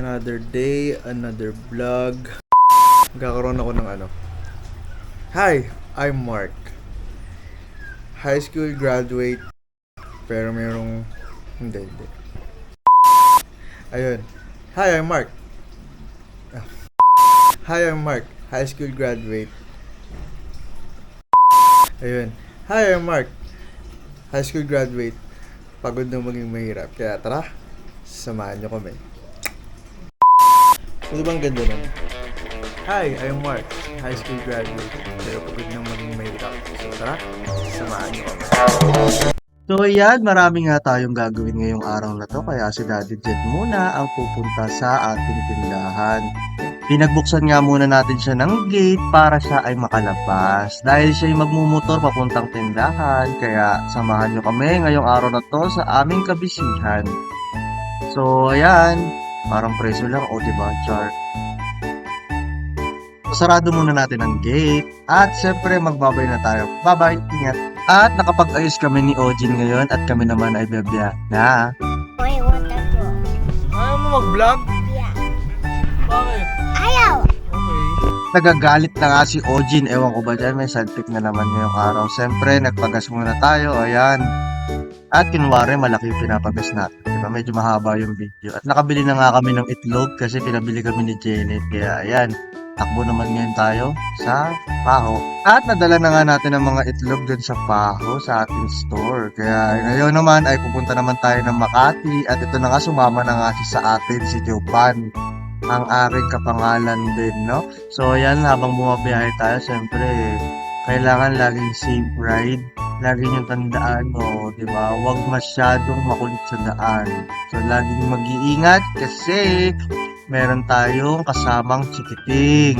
Another day, another vlog. Magkakaroon ako ng ano. Hi, I'm Mark. High school graduate. Pero merong... Hindi, hindi. Ayun. Hi, I'm Mark. Hi, I'm Mark. High school graduate. Ayun. Hi, I'm Mark. High school graduate. Pagod na maging mahirap. Kaya tara, samahan niyo kami. Ano bang ganda nun? Hi, I'm Mark. High school graduate. Pero pagod na maging mahirap. So tara, samahan niyo kami. So ayan, marami nga tayong gagawin ngayong araw na to kaya si Daddy Jet muna ang pupunta sa ating tindahan. Pinagbuksan nga muna natin siya ng gate para siya ay makalabas. Dahil siya yung magmumotor papuntang tindahan, kaya samahan nyo kami ngayong araw na to sa aming kabisihan. So ayan, parang preso lang o diba, Char? Sarado muna natin ang gate at syempre magbabay na tayo. Bye-bye, ingat! At nakapag-ayos kami ni Ojin ngayon at kami naman ay bebya na. Wait, what the fuck? Ayaw mo mag-vlog? Yeah. Bakit? Ayaw! Okay. Nagagalit na nga si Ojin. Ewan ko ba dyan, may saltik na naman ngayong araw. Siyempre, nagpagas muna tayo. Ayan. At kunwari, malaki yung pinapagas natin. Diba? Medyo mahaba yung video. At nakabili na nga kami ng itlog kasi pinabili kami ni Janet. Kaya ayan, takbo naman ngayon tayo sa Paho. At nadala na nga natin ang mga itlog dun sa Paho sa ating store. Kaya ngayon naman ay pupunta naman tayo ng Makati. At ito na nga, sumama na nga siya sa atin si Jovan ang aking kapangalan din, no? So, ayan, habang bumabiyahe tayo, syempre, kailangan laging safe ride. Lagi niyong tandaan, no, di ba? Huwag masyadong makulit sa daan. So, laging mag-iingat kasi meron tayong kasamang chikiting.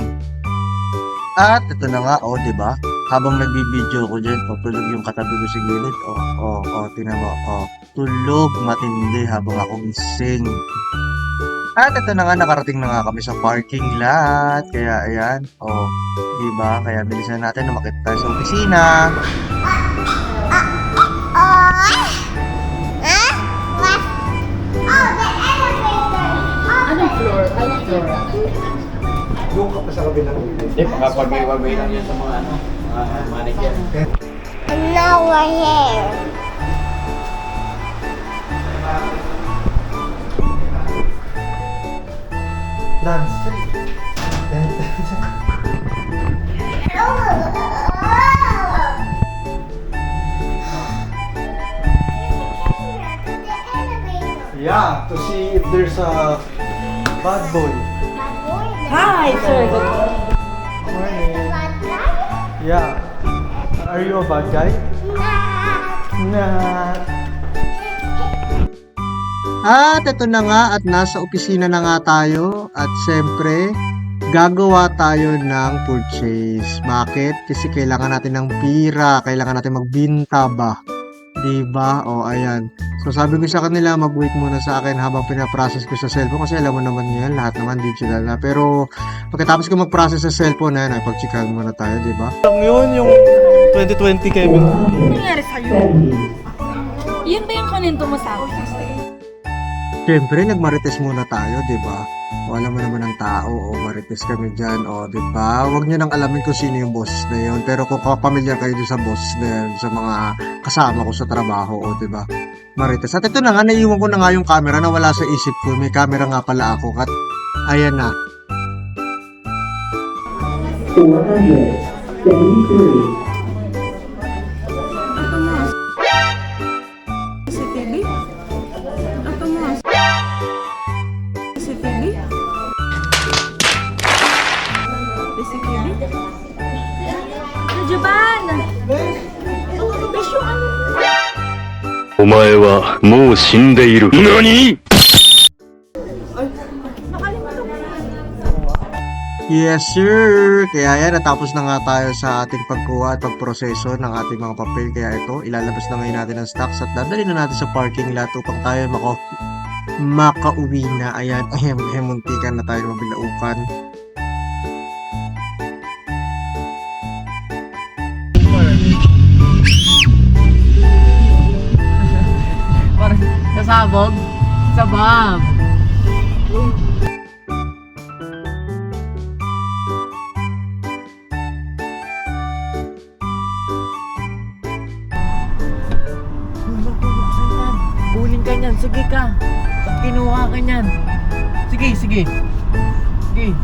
At ito na nga, oh, di ba? Habang nagbibideo ko dyan, oh, yung katabi ko sa gilid. Oh, oh, oh, tinan mo, oh. Tulog matindi habang ako gising. At ito na nga, nakarating na nga kami sa parking lot. Kaya ayan, oh, di ba? Kaya bilisan natin na makita tayo sa opisina. Anong floor? Anong floor? Doon ka pa sa kabilang Hindi, makapag-way lang yan sa mga ano, mga manager. and now we're here. Dance Street. Yeah, to see if there's a bad boy. Hi, sir. Morning. Yeah. Are you a bad guy? Nah. At ito na nga at nasa opisina na nga tayo at siyempre gagawa tayo ng purchase. Bakit? Kasi kailangan natin ng pira, kailangan natin magbinta ba? 'Di ba? O ayan. So sabi ko sa kanila mag-wait muna sa akin habang pinaprocess ko sa cellphone kasi alam mo naman yan, lahat naman digital na. Pero pagkatapos ko mag-process sa cellphone na yan, ay pag-checkan muna tayo, 'di ba? Lang yun, yung 2020 Kevin. Ano nangyari sa'yo? Yun ba yung kanento mo sa akin? Siyempre, nagmarites muna tayo, di ba? O alam mo naman ang tao, o marites kami dyan, o di ba? Huwag nyo nang alamin kung sino yung boss na yun. Pero kung kapamilyar kayo dun sa boss na yun, sa mga kasama ko sa trabaho, o di ba? Marites. At ito na nga, naiiwan ko na nga yung camera na wala sa isip ko. May camera nga pala ako. At ayan na. 473. お前はもう死んでいる。何 Yes, sir! Kaya yan, natapos na nga tayo sa ating pagkuha at pagproseso ng ating mga papel. Kaya ito, ilalabas na ngayon natin ang stocks at dadali na natin sa parking lot upang tayo mako makauwi na. Ayan, ayan, ayan, muntikan na tayo mabilaukan. pasabog sa BAM. Kunin ka niyan, sige ka. Pag kinuha ka niyan. Sige, sige. Sige.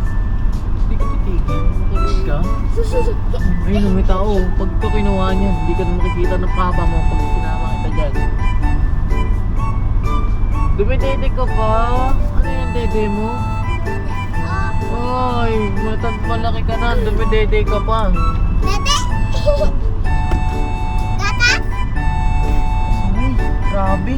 Hindi ka titigil. Makalig ka. Ayun, may tao. Pag ka kinuha niyan, hindi ka na makikita ng papa mo pag sinama kita dyan. Dumidede ka pa? Ano yung dede mo? Ay, matag malaki ka na. Dumidede ka pa. Dede! Gatas? Ay, grabe.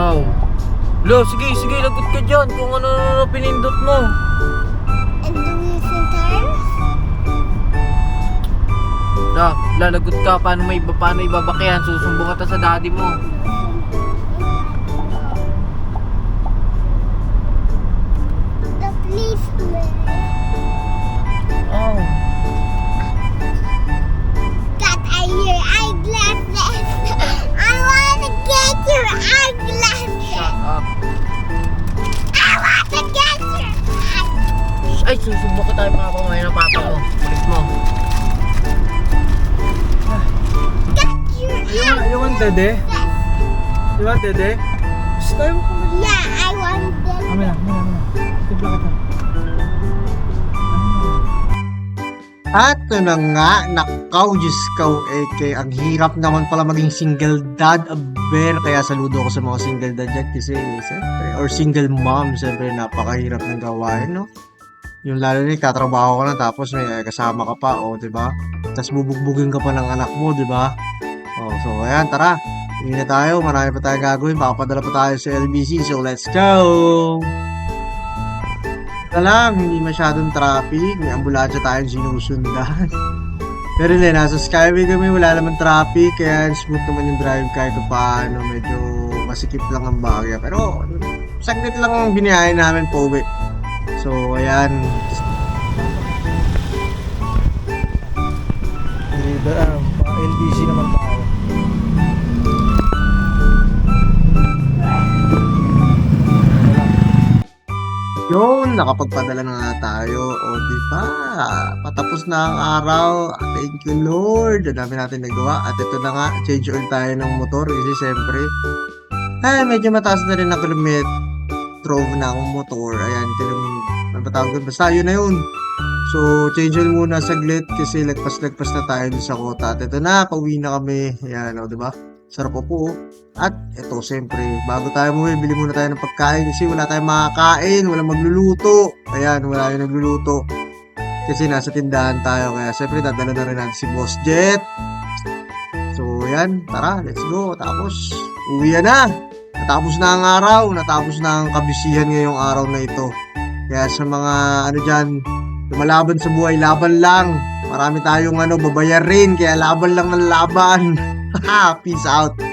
No. Aw. Lo, sige, sige, lagot ka dyan kung ano na pinindot mo. And the and tires? La, lalagot ka, paano may paano ibabakyan? Susumbong ka ta sa daddy mo. Ay, susumbong ka tayo mga pamahay ng papa mo. Ulit mo. Get your You want, you want dede? You want dede? Gusto tayo mo Yeah, I want kami na, kami na. Timpla kita. At ito na nga, nakaw, Diyos kaw, AK. Ang hirap naman pala maging single dad, aber. Kaya saludo ko sa mga single dad dyan kasi, siyempre, or single mom, siyempre, napakahirap ng gawain, no? Yung lalo na, katrabaho ka na, tapos may kasama ka pa, o, di ba? Tapos bubugbugin ka pa ng anak mo, di ba? O, so, ayan, tara. Hindi na tayo, marami pa tayong gagawin. Papadala pa tayo sa LBC, so let's go! na lang, hindi masyadong traffic. May ambulansya tayong sinusundan. Pero hindi, nasa Skyway kami, wala naman traffic. Kaya smooth naman yung drive kahit pa paano. Medyo masikip lang ang bagay. Pero saglit lang ang biniyahe namin po. So, ayan. Deliver, ah, pa LBC naman tayo. Yun, nakapagpadala na nga tayo. O, di ba? Patapos na ang araw. Thank you, Lord. Ang dami natin nagawa. At ito na nga, change oil tayo ng motor. Kasi siyempre, ay, medyo mataas na rin ang kilometro ng motor. Ayan, kilometro. Ano ba tawag doon? Basta yun na yun. So, change oil muna saglit kasi lagpas-lagpas na tayo sa kota. At ito na, pauwi na kami. Ayan, o, di ba? Sarap po po. At ito, siyempre, bago tayo umuwi, bili muna tayo ng pagkain kasi wala tayong makakain, wala magluluto. Ayan, wala yung nagluluto. Kasi nasa tindahan tayo, kaya siyempre dadala na rin natin si Boss Jet. So, ayan, tara, let's go. Tapos, uwi na. Natapos na ang araw, natapos na ang kabisihan ngayong araw na ito. Kaya sa mga, ano dyan, lumalaban sa buhay, laban lang. Marami tayong ano, babayarin, kaya laban lang ng laban. Peace out.